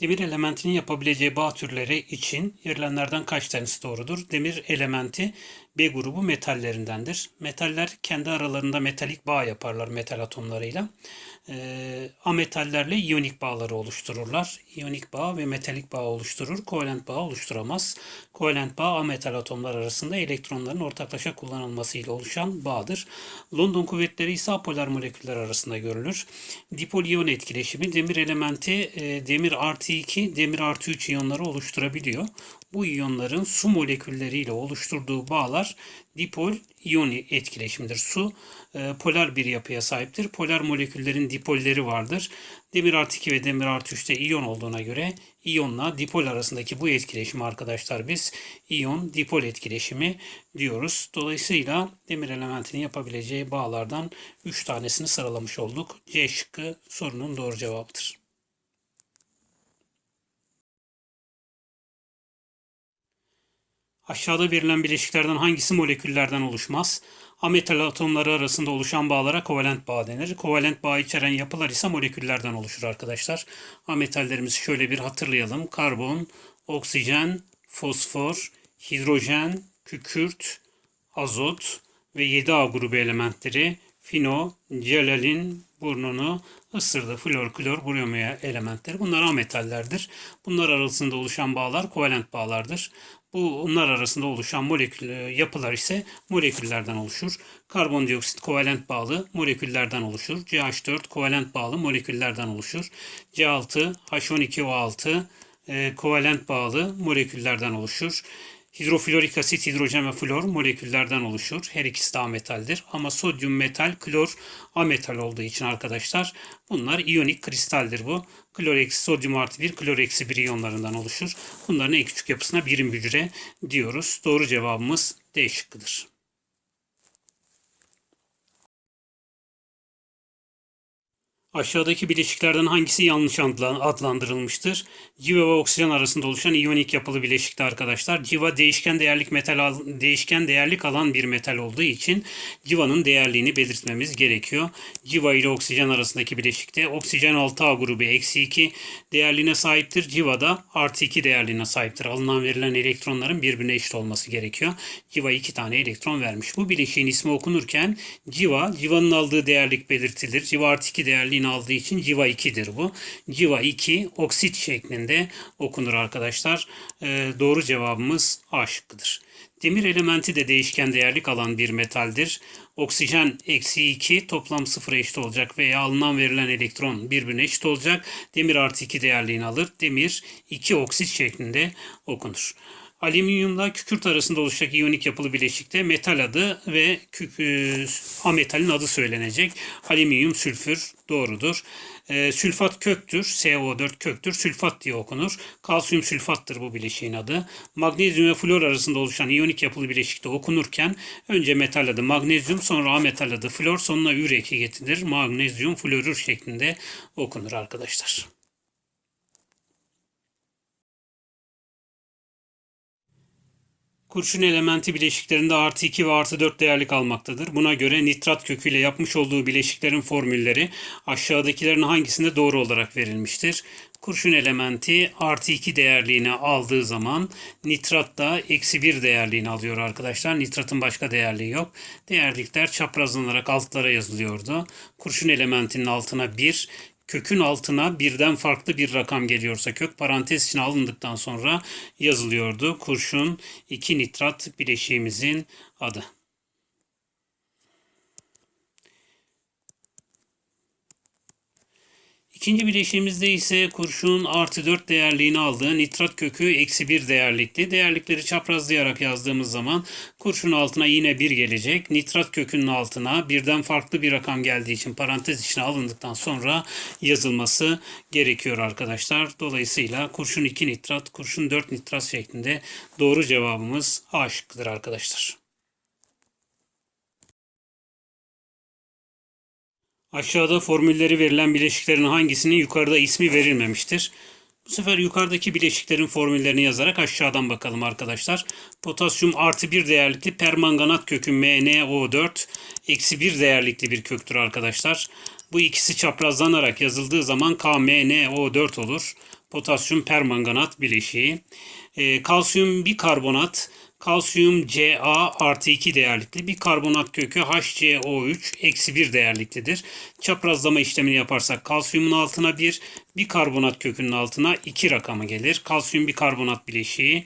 Demir elementinin yapabileceği bağ türleri için verilenlerden kaç tanesi doğrudur? Demir elementi B grubu metallerindendir. Metaller kendi aralarında metalik bağ yaparlar metal atomlarıyla. Ee, ametallerle iyonik bağları oluştururlar. İyonik bağ ve metalik bağ oluşturur. Kovalent bağ oluşturamaz. Kovalent bağ ametal atomlar arasında elektronların ortaklaşa kullanılmasıyla oluşan bağdır. London kuvvetleri ise apolar moleküller arasında görülür. Dipol iyon etkileşimi demir elementi e, demir artı 2, demir artı 3 iyonları oluşturabiliyor. Bu iyonların su molekülleriyle oluşturduğu bağlar dipol iyon etkileşimidir. Su e, polar bir yapıya sahiptir. Polar moleküllerin dipolleri vardır. Demir artı 2 ve demir artı 3'te iyon olduğuna göre iyonla dipol arasındaki bu etkileşimi arkadaşlar biz iyon dipol etkileşimi diyoruz. Dolayısıyla demir elementinin yapabileceği bağlardan 3 tanesini sıralamış olduk. C şıkkı sorunun doğru cevabıdır. Aşağıda verilen bileşiklerden hangisi moleküllerden oluşmaz? Ametal atomları arasında oluşan bağlara kovalent bağ denir. Kovalent bağ içeren yapılar ise moleküllerden oluşur arkadaşlar. Ametallerimizi şöyle bir hatırlayalım. Karbon, oksijen, fosfor, hidrojen, kükürt, azot ve 7A grubu elementleri fino, celalin burnunu ısırdı. Flor, klor, bromia elementleri. Bunlar ametallerdir. Bunlar arasında oluşan bağlar kovalent bağlardır. Bunlar arasında oluşan molekül e, yapılar ise moleküllerden oluşur. Karbondioksit kovalent bağlı moleküllerden oluşur. CH4 kovalent bağlı moleküllerden oluşur. C6 H12O6 e, kovalent bağlı moleküllerden oluşur. Hidroflorik asit, hidrojen ve flor moleküllerden oluşur. Her ikisi de ametaldir. Ama sodyum metal, klor ametal olduğu için arkadaşlar bunlar iyonik kristaldir bu. Klor eksi sodyum artı 1, klor eksi 1 iyonlarından oluşur. Bunların en küçük yapısına birim hücre diyoruz. Doğru cevabımız D şıkkıdır. Aşağıdaki bileşiklerden hangisi yanlış adlandırılmıştır? Civa ve oksijen arasında oluşan iyonik yapılı bileşikte arkadaşlar. Civa değişken değerlik metal değişken değerlik alan bir metal olduğu için civanın değerliğini belirtmemiz gerekiyor. Civa ile oksijen arasındaki bileşikte oksijen 6A grubu eksi 2 değerliğine sahiptir. Civa da artı 2 değerliğine sahiptir. Alınan verilen elektronların birbirine eşit olması gerekiyor. Civa 2 tane elektron vermiş. Bu bileşiğin ismi okunurken civa, civanın aldığı değerlik belirtilir. Civa artı 2 değerliğini aldığı için civa 2'dir bu. Civa 2 oksit şeklinde okunur arkadaşlar. Ee, doğru cevabımız A şıkkıdır. Demir elementi de değişken değerlik alan bir metaldir. Oksijen eksi 2 toplam sıfıra eşit olacak veya alınan verilen elektron birbirine eşit olacak. Demir artı 2 değerliğini alır. Demir 2 oksit şeklinde okunur. Alüminyumla kükürt arasında oluşacak iyonik yapılı bileşikte metal adı ve e, ametalin adı söylenecek. Alüminyum sülfür doğrudur. E, sülfat köktür. CO4 köktür. Sülfat diye okunur. Kalsiyum sülfattır bu bileşiğin adı. Magnezyum ve flor arasında oluşan iyonik yapılı bileşikte okunurken önce metal adı magnezyum sonra ametal adı flor sonuna ür eki getirilir. Magnezyum florür şeklinde okunur arkadaşlar. Kurşun elementi bileşiklerinde artı 2 ve artı 4 değerlik almaktadır. Buna göre nitrat köküyle yapmış olduğu bileşiklerin formülleri aşağıdakilerin hangisinde doğru olarak verilmiştir? Kurşun elementi artı 2 değerliğini aldığı zaman nitrat da eksi 1 değerliğini alıyor arkadaşlar. Nitratın başka değerliği yok. Değerlikler çaprazlanarak altlara yazılıyordu. Kurşun elementinin altına 1, kökün altına birden farklı bir rakam geliyorsa kök parantez içine alındıktan sonra yazılıyordu. Kurşun 2 nitrat bileşiğimizin adı. İkinci bileşiğimizde ise kurşun artı 4 değerliğini aldığı nitrat kökü eksi 1 değerlikti. Değerlikleri çaprazlayarak yazdığımız zaman kurşun altına yine 1 gelecek. Nitrat kökünün altına birden farklı bir rakam geldiği için parantez içine alındıktan sonra yazılması gerekiyor arkadaşlar. Dolayısıyla kurşun 2 nitrat, kurşun 4 nitrat şeklinde doğru cevabımız A şıkkıdır arkadaşlar. Aşağıda formülleri verilen bileşiklerin hangisinin yukarıda ismi verilmemiştir? Bu sefer yukarıdaki bileşiklerin formüllerini yazarak aşağıdan bakalım arkadaşlar. Potasyum artı bir değerlikli permanganat kökü MnO4 eksi bir değerlikli bir köktür arkadaşlar. Bu ikisi çaprazlanarak yazıldığı zaman KMnO4 olur. potasyum permanganat bileşiği. E, kalsiyum bikarbonat, kalsiyum Ca artı 2 değerlikli bir karbonat kökü HCO3 eksi 1 değerliklidir. Çaprazlama işlemini yaparsak kalsiyumun altına 1, bikarbonat kökünün altına 2 rakamı gelir. Kalsiyum bikarbonat bileşiği e,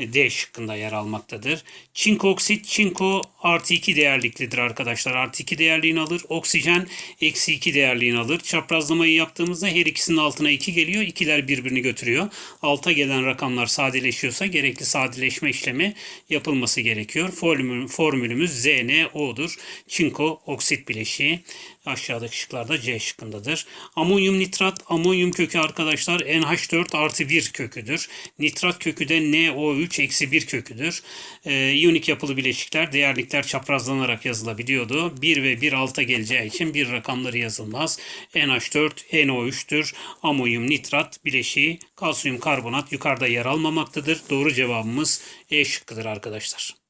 D şıkkında yer almaktadır. Çinko oksit, çinko artı 2 değerliklidir arkadaşlar. Artı 2 değerliğini alır. Oksijen eksi 2 değerliğini alır. Çaprazlamayı yaptığımızda her ikisinin altına 2 geliyor. İkiler birbirini götürüyor. Alta gelen rakamlar sadeleşiyorsa gerekli sadeleşme işlemi yapılması gerekiyor. Formül, formülümüz ZNO'dur. Çinko oksit bileşiği aşağıdaki şıklarda C şıkkındadır. Amonyum nitrat, amonyum kökü arkadaşlar NH4 artı 1 köküdür. Nitrat kökü de NO3 eksi 1 köküdür. Ee, iyonik yapılı bileşikler, değerlikler çaprazlanarak yazılabiliyordu. 1 ve 1 alta geleceği için bir rakamları yazılmaz. NH4, NO3'tür. Amonyum nitrat bileşiği, kalsiyum karbonat yukarıda yer almamaktadır. Doğru cevabımız E şıkkıdır arkadaşlar.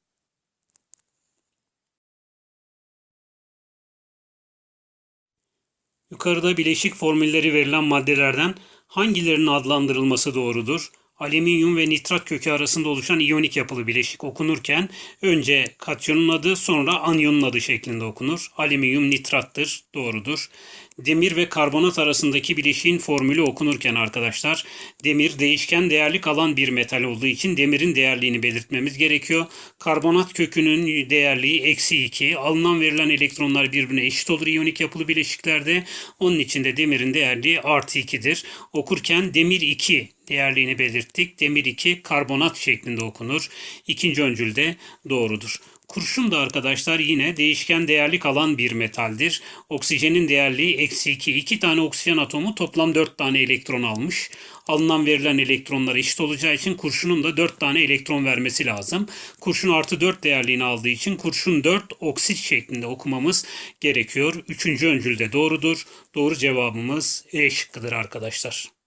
Yukarıda bileşik formülleri verilen maddelerden hangilerinin adlandırılması doğrudur? Alüminyum ve nitrat kökü arasında oluşan iyonik yapılı bileşik okunurken önce katyonun adı sonra anyonun adı şeklinde okunur. Alüminyum nitrattır, doğrudur. Demir ve karbonat arasındaki bileşiğin formülü okunurken arkadaşlar demir değişken değerlik alan bir metal olduğu için demirin değerliğini belirtmemiz gerekiyor. Karbonat kökünün değerliği eksi 2. Alınan verilen elektronlar birbirine eşit olur iyonik yapılı bileşiklerde. Onun için de demirin değerliği artı 2'dir. Okurken demir 2 değerliğini belirttik. Demir 2 karbonat şeklinde okunur. İkinci öncül de doğrudur. Kurşun da arkadaşlar yine değişken değerlik alan bir metaldir. Oksijenin değerliği eksi 2. 2 tane oksijen atomu toplam 4 tane elektron almış. Alınan verilen elektronlar eşit olacağı için kurşunun da 4 tane elektron vermesi lazım. Kurşun artı 4 değerliğini aldığı için kurşun 4 oksit şeklinde okumamız gerekiyor. Üçüncü öncül de doğrudur. Doğru cevabımız E şıkkıdır arkadaşlar.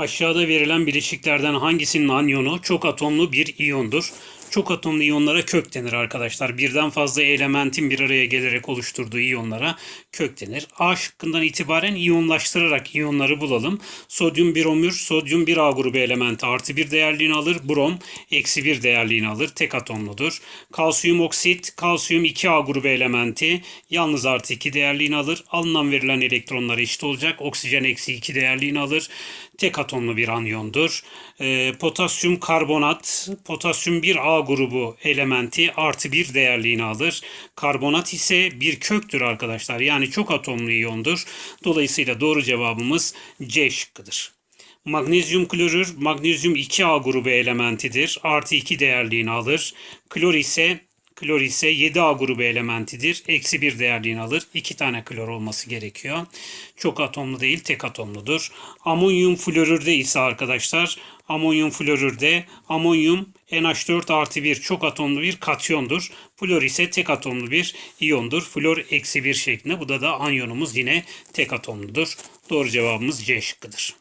Aşağıda verilen bileşiklerden hangisinin anyonu çok atomlu bir iyondur? Çok atomlu iyonlara kök denir arkadaşlar. Birden fazla elementin bir araya gelerek oluşturduğu iyonlara kök denir. A şıkkından itibaren iyonlaştırarak iyonları bulalım. Sodyum bromür, sodyum 1A grubu elementi artı bir değerliğini alır. Brom eksi bir değerliğini alır. Tek atomludur. Kalsiyum oksit, kalsiyum 2A grubu elementi yalnız artı 2 değerliğini alır. Alınan verilen elektronlar eşit olacak. Oksijen eksi 2 değerliğini alır. Tek atomlu bir anyondur. Ee, potasyum karbonat, potasyum 1A grubu elementi artı bir değerliğini alır. Karbonat ise bir köktür arkadaşlar. Yani çok atomlu iyondur. Dolayısıyla doğru cevabımız C şıkkıdır. Magnezyum klorür, magnezyum 2A grubu elementidir. Artı 2 değerliğini alır. Klor ise Klor ise 7A grubu elementidir. Eksi bir değerliğini alır. 2 tane klor olması gerekiyor. Çok atomlu değil, tek atomludur. Amonyum florürde ise arkadaşlar, amonyum florürde amonyum NH4 artı 1 çok atomlu bir katyondur. Flor ise tek atomlu bir iyondur. Flor eksi 1 şeklinde. Bu da da anyonumuz yine tek atomludur. Doğru cevabımız C şıkkıdır.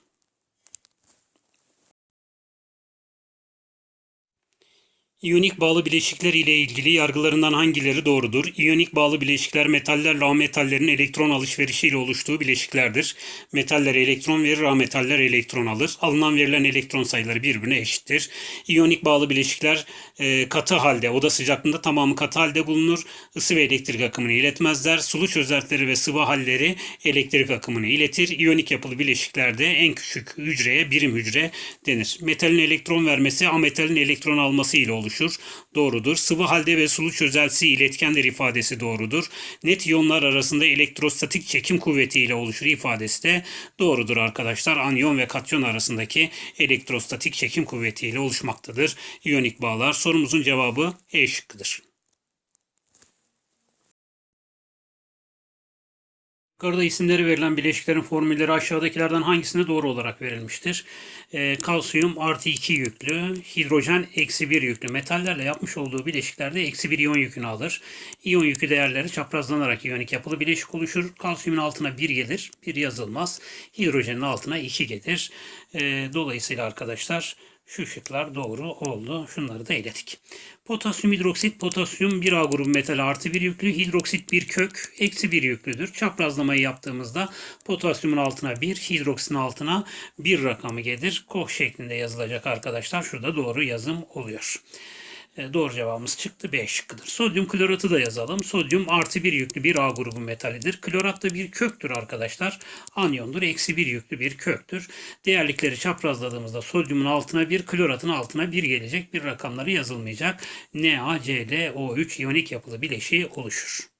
İyonik bağlı bileşikler ile ilgili yargılarından hangileri doğrudur? İyonik bağlı bileşikler metallerle ametallerin elektron alışverişiyle oluştuğu bileşiklerdir. Metaller elektron verir, ametaller elektron alır. Alınan verilen elektron sayıları birbirine eşittir. İyonik bağlı bileşikler e, katı halde, oda sıcaklığında tamamı katı halde bulunur. Isı ve elektrik akımını iletmezler. Sulu çözeltileri ve sıvı halleri elektrik akımını iletir. İyonik yapılı bileşiklerde en küçük hücreye birim hücre denir. Metalin elektron vermesi ametalin elektron alması ile olur oluşur. Doğrudur. Sıvı halde ve sulu çözeltisi iletkendir ifadesi doğrudur. Net iyonlar arasında elektrostatik çekim kuvveti ile oluşur ifadesi de doğrudur arkadaşlar. Anyon ve katyon arasındaki elektrostatik çekim kuvveti ile oluşmaktadır. İyonik bağlar. Sorumuzun cevabı E şıkkıdır. Yukarıda isimleri verilen bileşiklerin formülleri aşağıdakilerden hangisine doğru olarak verilmiştir? E, kalsiyum artı 2 yüklü, hidrojen eksi 1 yüklü metallerle yapmış olduğu bileşiklerde eksi 1 iyon yükünü alır. İyon yükü değerleri çaprazlanarak iyonik yapılı bileşik oluşur. Kalsiyumun altına 1 gelir, 1 yazılmaz. Hidrojenin altına 2 gelir. E, dolayısıyla arkadaşlar Şu şıklar doğru oldu. Şunları da eledik. Potasyum hidroksit, potasyum 1A grubu metal artı bir yüklü, hidroksit bir kök, eksi bir yüklüdür. Çaprazlamayı yaptığımızda potasyumun altına 1, hidroksitin altına 1 rakamı gelir. Koh şeklinde yazılacak arkadaşlar. Şurada doğru yazım oluyor. E, Doğru cevabımız çıktı. B şıkkıdır. Sodyum kloratı da yazalım. Sodyum artı bir yüklü bir A grubu metalidir. Klorat da bir köktür arkadaşlar. Anyondur. Eksi bir yüklü bir köktür. Değerlikleri çaprazladığımızda sodyumun altına bir, kloratın altına bir gelecek. Bir rakamları yazılmayacak. NaClO3 iyonik yapılı bileşiği oluşur.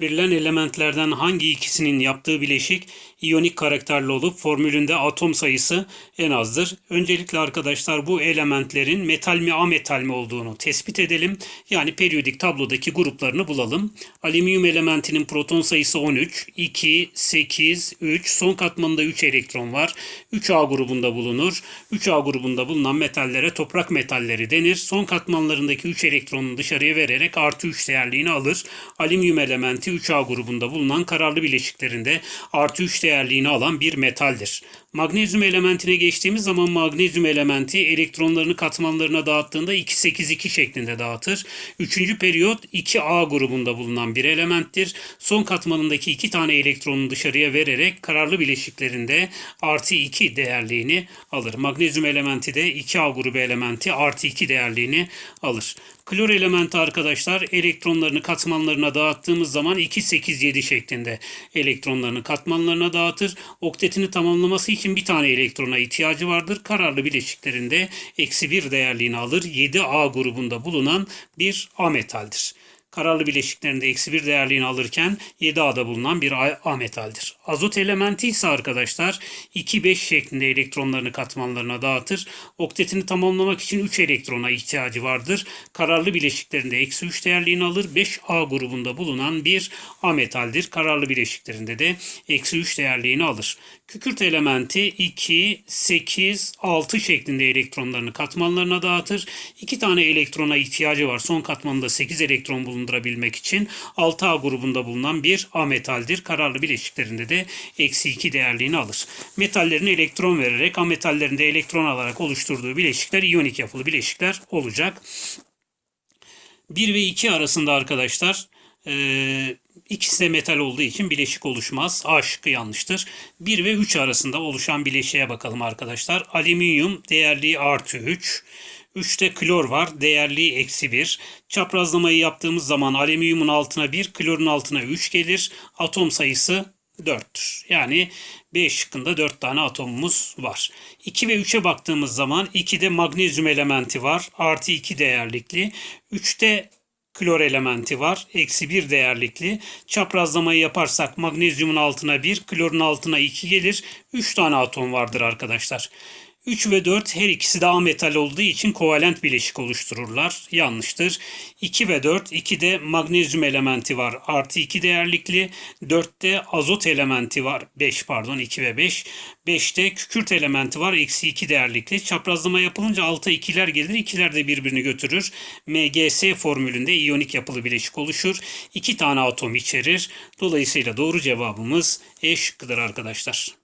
Verilen elementlerden hangi ikisinin yaptığı bileşik iyonik karakterli olup formülünde atom sayısı en azdır? Öncelikle arkadaşlar bu elementlerin metal mi ametal mi olduğunu tespit edelim. Yani periyodik tablodaki gruplarını bulalım. Alüminyum elementinin proton sayısı 13, 2, 8, 3, son katmanında 3 elektron var. 3A grubunda bulunur. 3A grubunda bulunan metallere toprak metalleri denir. Son katmanlarındaki 3 elektronunu dışarıya vererek artı 3 değerliğini alır. Alüminyum elementi 3A grubunda bulunan kararlı bileşiklerinde artı 3 değerliğini alan bir metaldir. Magnezyum elementine geçtiğimiz zaman magnezyum elementi elektronlarını katmanlarına dağıttığında 2-8-2 şeklinde dağıtır. Üçüncü periyot 2A grubunda bulunan bir elementtir. Son katmanındaki iki tane elektronunu dışarıya vererek kararlı bileşiklerinde artı 2 değerliğini alır. Magnezyum elementi de 2A grubu elementi artı 2 değerliğini alır. Klor elementi arkadaşlar elektronlarını katmanlarına dağıttığımız zaman 2-8-7 şeklinde elektronlarını katmanlarına dağıtır. Oktetini tamamlaması için bir tane elektrona ihtiyacı vardır. Kararlı bileşiklerinde eksi 1 değerliğini alır. 7A grubunda bulunan bir ametaldir. Kararlı bileşiklerinde eksi bir değerliğini alırken 7A'da bulunan bir A, A metaldir. Azot elementi ise arkadaşlar 2-5 şeklinde elektronlarını katmanlarına dağıtır. Oktetini tamamlamak için 3 elektrona ihtiyacı vardır. Kararlı bileşiklerinde eksi 3 değerliğini alır. 5A grubunda bulunan bir A metaldir. Kararlı bileşiklerinde de eksi 3 değerliğini alır. Kükürt elementi 2, 8, 6 şeklinde elektronlarını katmanlarına dağıtır. 2 tane elektrona ihtiyacı var. Son katmanında 8 elektron bulundurabilmek için 6A grubunda bulunan bir A metaldir. Kararlı bileşiklerinde de eksi 2 değerliğini alır. Metallerin elektron vererek A metallerinde elektron alarak oluşturduğu bileşikler iyonik yapılı bileşikler olacak. 1 ve 2 arasında arkadaşlar e, ikisi de metal olduğu için bileşik oluşmaz. A şıkkı yanlıştır. 1 ve 3 arasında oluşan bileşiğe bakalım arkadaşlar. Alüminyum değerliği artı 3. 3'te klor var. Değerliği eksi 1. Çaprazlamayı yaptığımız zaman alüminyumun altına 1, klorun altına 3 gelir. Atom sayısı 4'tür. Yani B şıkkında 4 tane atomumuz var. 2 ve 3'e baktığımız zaman 2'de magnezyum elementi var. Artı 2 değerlikli. 3'te klor elementi var. Eksi 1 değerlikli. Çaprazlamayı yaparsak magnezyumun altına 1, klorun altına 2 gelir. 3 tane atom vardır arkadaşlar. 3 ve 4 her ikisi de A metal olduğu için kovalent bileşik oluştururlar. Yanlıştır. 2 ve 4 2'de magnezyum elementi var. Artı 2 değerlikli. 4'te azot elementi var. 5 pardon 2 ve 5. 5'te kükürt elementi var. Eksi 2 değerlikli. Çaprazlama yapılınca alta 2'ler gelir. 2'ler de birbirini götürür. MgS formülünde iyonik yapılı bileşik oluşur. 2 tane atom içerir. Dolayısıyla doğru cevabımız E şıkkıdır arkadaşlar.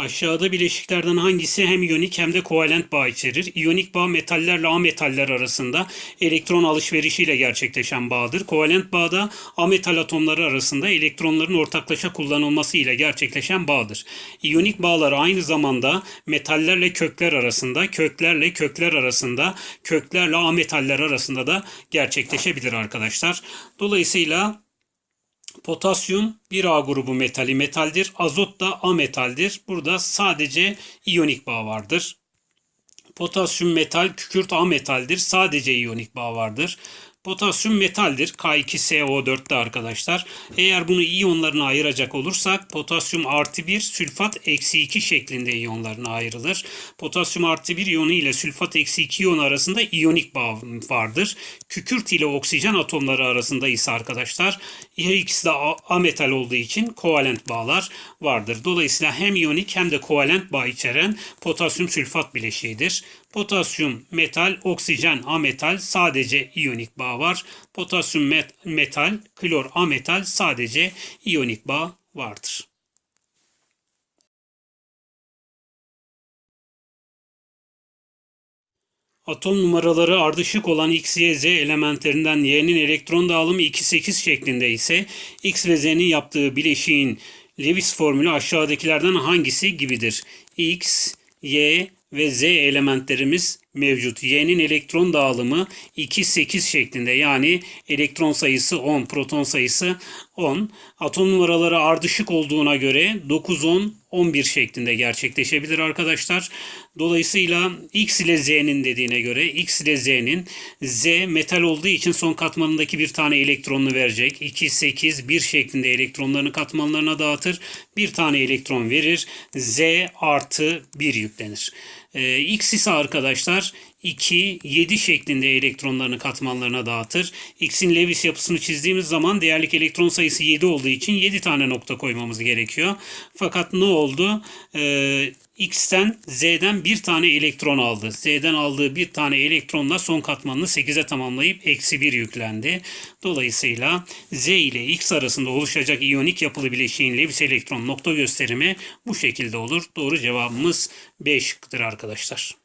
Aşağıda bileşiklerden hangisi hem iyonik hem de kovalent bağ içerir? İyonik bağ metallerle ametaller arasında elektron alışverişiyle gerçekleşen bağdır. Kovalent bağda ametal atomları arasında elektronların ortaklaşa kullanılması ile gerçekleşen bağdır. İyonik bağlar aynı zamanda metallerle kökler arasında, köklerle kökler arasında, köklerle ametaller arasında da gerçekleşebilir arkadaşlar. Dolayısıyla Potasyum 1A grubu metali metaldir. Azot da ametaldir. Burada sadece iyonik bağ vardır. Potasyum metal, kükürt ametaldir. Sadece iyonik bağ vardır. Potasyum metaldir. K2SO4'te arkadaşlar. Eğer bunu iyonlarına ayıracak olursak potasyum artı 1 sülfat eksi 2 şeklinde iyonlarına ayrılır. Potasyum artı 1 iyonu ile sülfat eksi 2 iyon arasında iyonik bağ vardır. Kükürt ile oksijen atomları arasında ise arkadaşlar her ikisi de ametal olduğu için kovalent bağlar vardır. Dolayısıyla hem iyonik hem de kovalent bağ içeren potasyum sülfat bileşiğidir. Potasyum metal, oksijen ametal sadece iyonik bağ var. Potasyum met- metal, klor ametal sadece iyonik bağ vardır. Atom numaraları ardışık olan X, Y, Z elementlerinden Y'nin elektron dağılımı 2-8 şeklinde ise X ve Z'nin yaptığı bileşiğin Lewis formülü aşağıdakilerden hangisi gibidir? X, Y ve Z elementlerimiz mevcut. Y'nin elektron dağılımı 2-8 şeklinde yani elektron sayısı 10, proton sayısı 10. Atom numaraları ardışık olduğuna göre 9, 10, 11 şeklinde gerçekleşebilir arkadaşlar. Dolayısıyla X ile Z'nin dediğine göre X ile Z'nin Z metal olduğu için son katmanındaki bir tane elektronunu verecek. 2, 8, 1 şeklinde elektronlarını katmanlarına dağıtır. Bir tane elektron verir. Z artı 1 yüklenir. Ee, X ise arkadaşlar 2, 7 şeklinde elektronlarını katmanlarına dağıtır. X'in Lewis yapısını çizdiğimiz zaman değerlik elektron sayısı 7 olduğu için 7 tane nokta koymamız gerekiyor. Fakat ne oldu? Ee, X'ten Z'den bir tane elektron aldı. Z'den aldığı bir tane elektronla son katmanını 8'e tamamlayıp eksi 1 yüklendi. Dolayısıyla Z ile X arasında oluşacak iyonik yapılı bileşiğin Lewis elektron nokta gösterimi bu şekilde olur. Doğru cevabımız B şıkkıdır arkadaşlar.